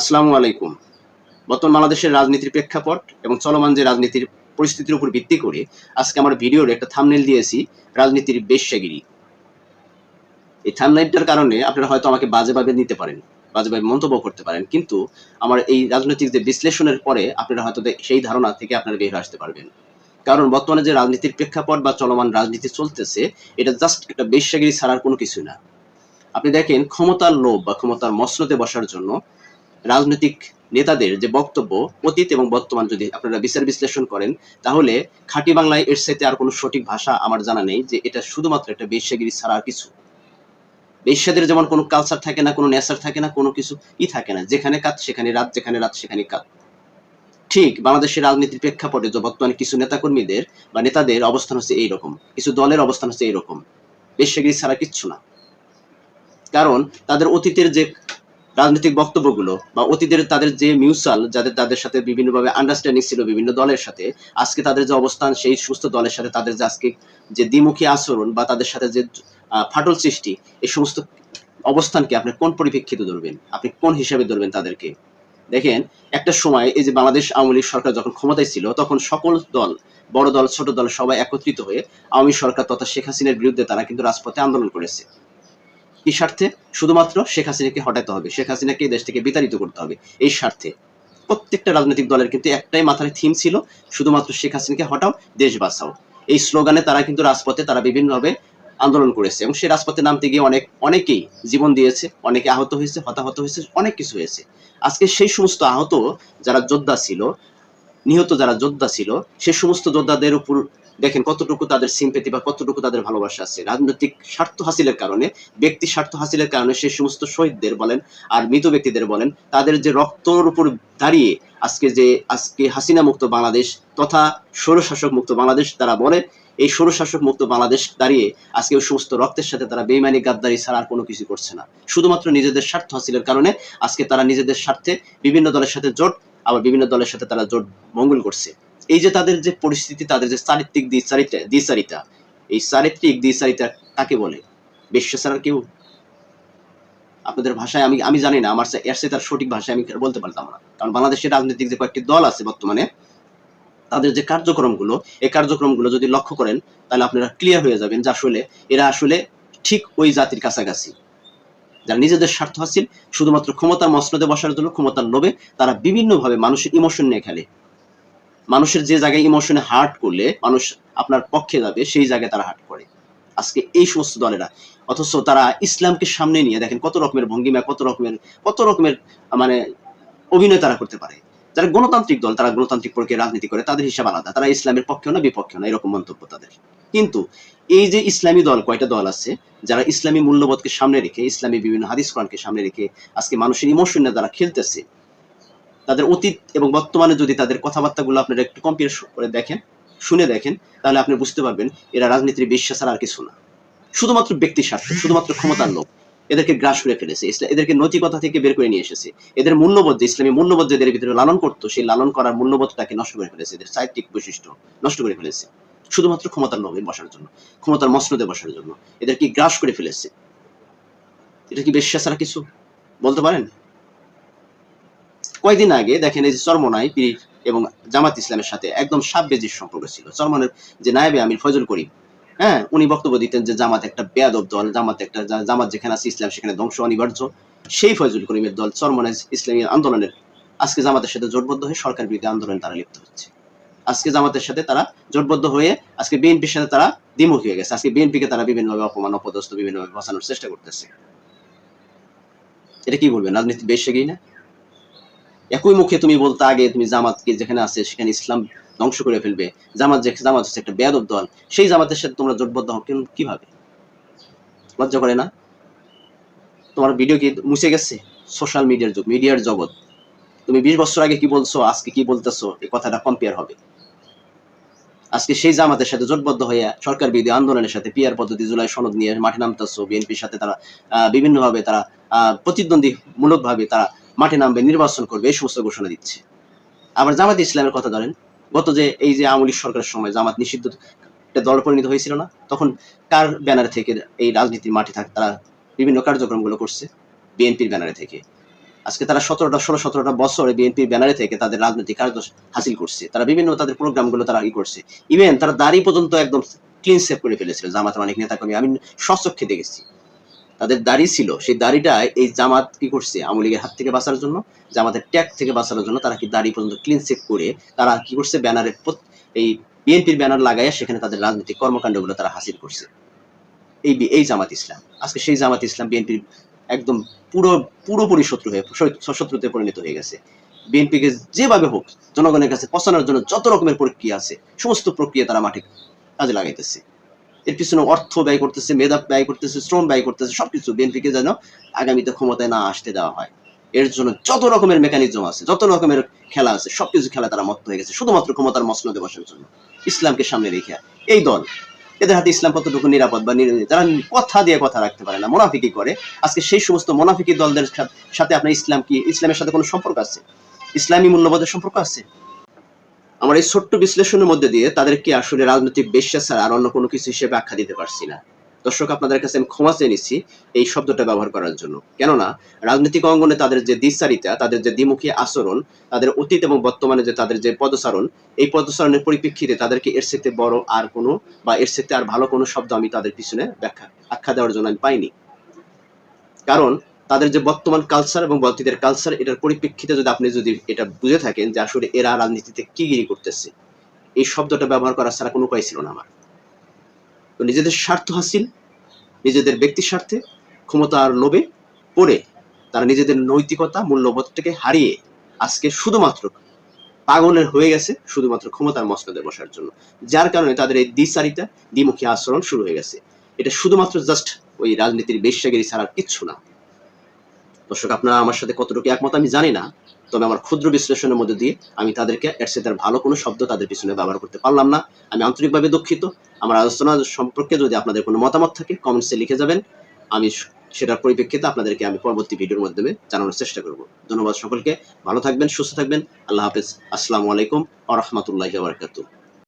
আসসালামু আলাইকুম। বর্তমান বাংলাদেশের রাজনীতির প্রেক্ষাপট এবং চলমান যে রাজনীতির পরিস্থিতির উপর ভিত্তি করে আজকে আমার ভিডিওর একটা থামনেল দিয়েছি, রাজনীতির বেশ্যাগিরি। এই থামনেলটার কারণে আপনারা হয়তো আমাকে বাজেভাবে নিতে পারেন, বাজেভাবে মন্তব্য করতে পারেন, কিন্তু আমার এই রাজনৈতিক যে বিশ্লেষণের পরে আপনারা হয়তো সেই ধারণা থেকে আপনারা বের আসতে পারবেন। কারণ বর্তমানে যে রাজনীতির প্রেক্ষাপট বা চলমান রাজনীতি চলতেছে, এটা জাস্ট একটা বেশ্যাগিরি ছাড়ার কোনো কিছু না। আপনি দেখেন ক্ষমতার লোভ বা ক্ষমতার মসনদে বসার জন্য রাজনৈতিক নেতাদের যে বক্তব্য, অতীত এবং বর্তমান যদি আপনারা বিচার বিশ্লেষণ করেন, তাহলে খাঁটি বাংলায় এর সাথে আর কোনো সঠিক ভাষা আমার জানা নেই যে এটা শুধুমাত্র একটা বেশ্যাগিরি ছাড়া আর কিছু। বেশ্যাদের যেমন কোনো কালচার থাকে না, কোনো নেচার থাকে না, কোনো কিছু ই থাকে না। যেখানে কাজ সেখানে রাত, যেখানে রাত, সেখানে কাজ ঠিক, বাংলাদেশের রাজনীতির প্রেক্ষাপটে যে বর্তমানে কিছু নেতাকর্মীদের বা নেতাদের অবস্থান হচ্ছে এইরকম। কিছু দলের অবস্থান হচ্ছে এইরকম। বেশ্যাগিরি ছাড়া কিচ্ছু না। কারণ তাদের অতীতের যে রাজনৈতিক বক্তব্যগুলো বা অতীতের তাদের যে মিউচুয়াল যাদের, তাদের সাথে বিভিন্নভাবে আন্ডারস্ট্যান্ডিং ছিল বিভিন্ন দলের সাথে, আজকে তাদের যে অবস্থান, সেই সুস্থ দলের সাথে তাদের যে আজকে যে দ্বিমুখী আচরণ বা তাদের সাথে যে ফাটল সৃষ্টি এই সমস্ত অবস্থানকে আপনি কোন পরিপ্রেক্ষিতে ধরবেন? আপনি কোন হিসাবে ধরবেন তাদেরকে? দেখেন, একটা সময় এই যে বাংলাদেশ আওয়ামী লীগ সরকার যখন ক্ষমতায় ছিল, তখন সকল দল, বড় দল, ছোট দল সবাই একত্রিত হয়ে আওয়ামী সরকার তথা শেখ হাসিনার বিরুদ্ধে তারা কিন্তু রাজপথে আন্দোলন করেছে। কি স্বার্থে শুধুমাত্র শেখ হাসিনাকে হটাতে হবে। শেখ হাসিনাকে দেশ থেকে বিতাড়িত করতে হবে। এই স্বার্থে। প্রত্যেকটা রাজনৈতিক দলের কিন্তু একটাই মাথায় থিম ছিল, শুধুমাত্র শেখ হাসিনাকে হটাও, দেশ বাঁচাও। এই স্লোগানে তারা কিন্তু রাজপথে তারা বিভিন্নভাবে আন্দোলন করেছে এবং সেই রাজপথে নামতে গিয়ে অনেক, অনেকেই জীবন দিয়েছে, অনেকে আহত হয়েছে, হতাহত হয়েছে, অনেক কিছু হয়েছে। আজকে সেই সমস্ত আহত যারা যোদ্ধা ছিল নিহত যারা যোদ্ধা ছিল, সে সমস্ত যোদ্ধাদের উপর দেখেন কতটুকু তাদের সিম্পেতি বা কতটুকু তাদের ভালোবাসা আছে। রাজনৈতিক স্বার্থ হাসিলের কারণে, ব্যক্তি স্বার্থ হাসিলের কারণে সেই সমস্ত শহীদদের বলেন আর মৃত ব্যক্তিদের বলেন, তাদের যে রক্তর উপর দাঁড়িয়ে আজকে যে, আজকে হাসিনা মুক্ত বাংলাদেশ তথা স্বৈরশাসক মুক্ত বাংলাদেশ তারা বলে, এই স্বৈরশাসক মুক্ত বাংলাদেশ দাঁড়িয়ে আজকে ওই সমস্ত রক্তের সাথে তারা বেইমানি, গাদ্দারি ছাড়া আর কোনো কিছু করছে না। শুধুমাত্র নিজেদের স্বার্থ হাসিলের কারণে আজকে তারা নিজেদের স্বার্থে বিভিন্ন দলের সাথে জোট আবার বিভিন্ন দলের সাথে তারা জোট মঙ্গল করছে। এই যে তাদের যে পরিস্থিতি, তাদের যে চারিত্রিক দ্বিচারিতা দ্বিচারিতা, এই চারিত্রিক দ্বিচারিতা কাকে বলে? বিশ্ব ছাড়া কেউ? আপনাদের ভাষায় আমি আমি জানি না, আমার এর তার সঠিক ভাষায় আমি বলতে পারতাম না। কারণ বাংলাদেশের রাজনৈতিক যে কয়েকটি দল আছে বর্তমানে, তাদের যে কার্যক্রমগুলো এই কার্যক্রমগুলো যদি লক্ষ্য করেন, তাহলে আপনারা ক্লিয়ার হয়ে যাবেন যে আসলে এরা আসলে ঠিক ওই জাতির কাছাকাছি। যারা নিজেদের স্বার্থ হাসিল, শুধুমাত্র ক্ষমতার মসনদে বসার জন্য, ক্ষমতার লোভে তারা বিভিন্নভাবে মানুষের ইমোশন নিয়ে খেলে। মানুষের যে জায়গায় ইমোশনে হার্ট করলে, মানুষ আপনার পক্ষে যাবে, সেই জায়গায় তারা হার্ট করে। আজকে এই সমস্ত দলেরা, অথচ তারা ইসলামকে সামনে নিয়ে দেখেন কত রকমের ভঙ্গিমা, কত রকমের কত রকমের মানে অভিনয় তারা করতে পারে। যারা গণতান্ত্রিক দল, তারা গণতান্ত্রিক প্রক্রিয়া রাজনীতি করে, তাদের হিসাব আলাদা। তারা ইসলামের পক্ষেও না, বিপক্ষেও না, এরকম মন্তব্য তাদের। কিন্তু এই যে ইসলামী দল, কয়টা দল আছে যারা ইসলামী মূল্যবোধকে সামনে রেখে, ইসলামী বিভিন্ন হাদিস কোরআনকে সামনে রেখে আজকে মানুষের ইমোশন নিয়ে যারা খেলতেছে? তাদের অতীত এবং বর্তমানে যদি তাদের কথাবার্তাগুলো আপনারা একটু কম্পেয়ার করে দেখেন, শুনে দেখেন, তাহলে আপনি বুঝতে পারবেন এরা রাজনীতির বিশ্বাস আর কিছু না। শুধুমাত্র ব্যক্তি স্বার্থ, শুধুমাত্র ক্ষমতার লোক এদেরকে গ্রাস করে ফেলেছে এদেরকে নৈতিকতা থেকে বের করে নিয়ে এসেছে। এদের মূল্যবোধ যে ইসলামী মূল্যবোধ যে এদের ভিতরে লালন করতো, সেই লালন করার মূল্যবোধটাকে নষ্ট করে ফেলেছে। এদের সাহিত্যিক বৈশিষ্ট্য নষ্ট করে ফেলেছে। শুধুমাত্র ক্ষমতার লোভে বসার জন্য, ক্ষমতার মসনদে বসার জন্য। এদেরকে গ্রাস করে ফেলেছে। এটা কি বিশ্বাস আর কিছু? বলতে পারেন? কয়েকদিন আগে দেখেন এই যে চরমনাই পীর এবং জামাত ইসলামের সাথে একদম সাব বেজির সম্পর্ক ছিল। চরমনের যে নায়েবে আমির ফজল করিম হ্যাঁ উনি বক্তব্য দিতেন যে জামাত একটা বেয়াদব দল, জামাত একটা জামাত যেখানে আছে ইসলাম সেখানে ধ্বংস অনিবার্য। সেই ফজল করিমের দল চরমনাই ইসলামী আন্দোলনের আজকে জামাতের সাথে জোটবদ্ধ হয়ে সরকার বিরুদ্ধে আন্দোলনে তারা লিপ্ত হচ্ছে। আজকে জামাতের সাথে তারা জোটবদ্ধ হয়ে আজকে বিএনপির সাথে তারা দ্বিমুখী হয়ে গেছে। আজকে বিএনপিকে তারা বিভিন্নভাবে অপমান, অপদস্থ বিভিন্নভাবে বসানোর চেষ্টা করতেছে। এটা কি বলবেন? রাজনীতি বেশ এগিয়ে না একই মুখে তুমি বলতে আগে তুমি জামাতকে যেখানে আছে, সেখানে ইসলাম ধ্বংস করে ফেলবে। জামাত যে জামাত হচ্ছে একটা বেয়াদব দল। সেই জামাতের সাথে তোমরা জোটবদ্ধ হও কেন কীভাবে? লজ্জা করে না? তোমার ভিডিও কি মুছে গেছে? সোশ্যাল মিডিয়ার যুগ, মিডিয়ার জগৎ। তুমি বিশ বছর আগে কি বলছো, আজকে কি বলতেছো, এই কথাটা কম্পেয়ার হবে। আজকে সেই জামাতের সাথে জোটবদ্ধ হয়ে সরকার বিরোধী আন্দোলনের সাথে পিয়ার পদ্ধতি জুলাই সনদ নিয়ে মাঠে নামতেছো। বিএনপির সাথে তারা বিভিন্নভাবে তারা আহ, প্রতিদ্বন্দ্বী মূলকভাবে তারা মাঠে নামবে নির্বাচন করবে এই সমস্ত ঘোষণা দিচ্ছে। আবার জামাত ইসলামের কথা ধরেন গত যে এই যে আওয়ামী লীগ সরকারের সময় জামাত নিষিদ্ধ একটা দল পরিণত হয়েছিল না তখন কার ব্যানারে থেকে এই রাজনীতির মাঠে থাক তারা বিভিন্ন কার্যক্রমগুলো করছে বিএনপির ব্যানারে থেকে। আজকে তারা সতেরোটা, ষোলো, সতেরোটা বছরে বিএনপির ব্যানারে থেকে তাদের রাজনৈতিক কার্য হাসিল করছে। তারা বিভিন্ন তাদের প্রোগ্রামগুলো তারা ই করছে। ইভেন তারা দাড়ি পর্যন্ত একদম ক্লিন সেভ করে ফেলেছিল জামাতের অনেক নেতাকর্মী। আমি স্বচক্ষে দেখেছি। তাদের দাড়ি ছিল, সেই দাড়িটা এই জামাত কি করছে? আওয়ামী লীগের হাত থেকে বাঁচার জন্য, জামাতের ট্যাগ থেকে বাঁচানোর জন্য তারা কি দাড়ি পর্যন্ত ক্লিন সেভ করে, তারা কি করছে? ব্যানারের এই বিএনপির ব্যানার লাগাইয়া সেখানে তাদের রাজনৈতিক কর্মকাণ্ডগুলো তারা হাসিল করছে। এই এই জামাত ইসলাম। আজকে সেই জামাত ইসলাম বিএনপির একদম পুরো, পুরোপুরি শত্রু হয়ে শত্রু- শত্রুতে পরিণত হয়ে গেছে। বিএনপিকে যেভাবে হোক, জনগণের কাছে পৌঁছানোর জন্য যত রকমের প্রক্রিয়া আছে, সমস্ত প্রক্রিয়া তারা মাঠে কাজে লাগাইতেছে। এর পিছনে অর্থ ব্যয় করতেছে মেধা ব্যয় করতেছে, শ্রম ব্যয় করতেছে, সবকিছু বিএনপিকে যেন আগামীতে ক্ষমতায় না আসতে দেওয়া হয়। এর জন্য যত রকমের মেকানিজম আছে, যত রকমের খেলা আছে, সবকিছু খেলা তারা মত্ত হয়ে গেছে, শুধুমাত্র ক্ষমতার মসনদে বসার জন্য। ইসলামকে সামনে রেখে এই দল এদের হাতে ইসলাম কতটুকু নিরাপদ বা যারা কথা দিয়ে কথা রাখতে পারে না মোনাফিকি করে। আজকে সেই সমস্ত মোনাফিকি দলদের সাথে- সাথে আপনার ইসলাম কি ইসলামের সাথে কোনো সম্পর্ক আছে? ইসলামী মূল্যবোধের সম্পর্ক আছে? আমার এই ছোট্ট বিশ্লেষণের মধ্যে দিয়ে তাদেরকে আসলে রাজনৈতিক বিশ্বাস ছাড়া আর অন্য কোনো কিছু হিসেবে আখ্যা দিতে পারছি না। দর্শক, আপনাদের কাছে আমি ক্ষমা চেয়ে নিচ্ছি এই শব্দটা ব্যবহার করার জন্য। কেননা, রাজনৈতিক অঙ্গনে তাদের যে দ্বিচারিতা, তাদের যে দ্বিমুখী আচরণ, তাদের অতীত এবং বর্তমানে যে তাদের যে পদচারণ, এই পদচারণের পরিপ্রেক্ষিতে তাদেরকে এর সাথে বড় আর কোনো বা এর সাথে আর ভালো কোনো শব্দ আমি তাদের পিছনে ব্যাখ্যা, আখ্যা দেওয়ার জন্য আমি পাইনি। কারণ, তাদের যে বর্তমান কালচার এবং অতীতের কালচার এটার পরিপ্রেক্ষিতে যদি আপনি যদি এটা বুঝে থাকেন যে আসলে এরা রাজনীতিতে কি গিরি করতেছে, এই শব্দটা ব্যবহার করা ছাড়া কোনো উপায় ছিল না আমার। তো নিজেদের স্বার্থ হাসিল, নিজেদের ব্যক্তি স্বার্থে ক্ষমতার লোভে পড়ে তারা নিজেদের নৈতিকতা, মূল্যবোধটাকে হারিয়ে আজকে শুধুমাত্র পাগলের হয়ে গেছে, শুধুমাত্র ক্ষমতার মসনদে বসার জন্য। যার কারণে তাদের এই দ্বিচারিতা, দ্বিমুখী আচরণ শুরু হয়ে গেছে। এটা শুধুমাত্র জাস্ট ওই রাজনীতির বেশ্যাগিরি ছাড়া কিচ্ছু না। দর্শক, আপনারা আমার সাথে কতটুকু একমত আমি জানি না, তবে আমার ক্ষুদ্র বিশ্লেষণের মধ্যে দিয়ে আমি তাদেরকে এর ভালো কোনো শব্দ তাদের পিছনে ব্যবহার করতে পারলাম না। আমি আন্তরিকভাবে দুঃখিত। আমার আলোচনা সম্পর্কে যদি আপনাদের কোনো মতামত থাকে কমেন্টসে লিখে যাবেন। আমি সেটার পরিপ্রেক্ষিতে আপনাদেরকে আমি পরবর্তী ভিডিওর মাধ্যমে জানানোর চেষ্টা করব। ধন্যবাদ সকলকে। ভালো থাকবেন, সুস্থ থাকবেন। আল্লাহ হাফেজ। আসসালামু আলাইকুম আ রহমতুল্লাহ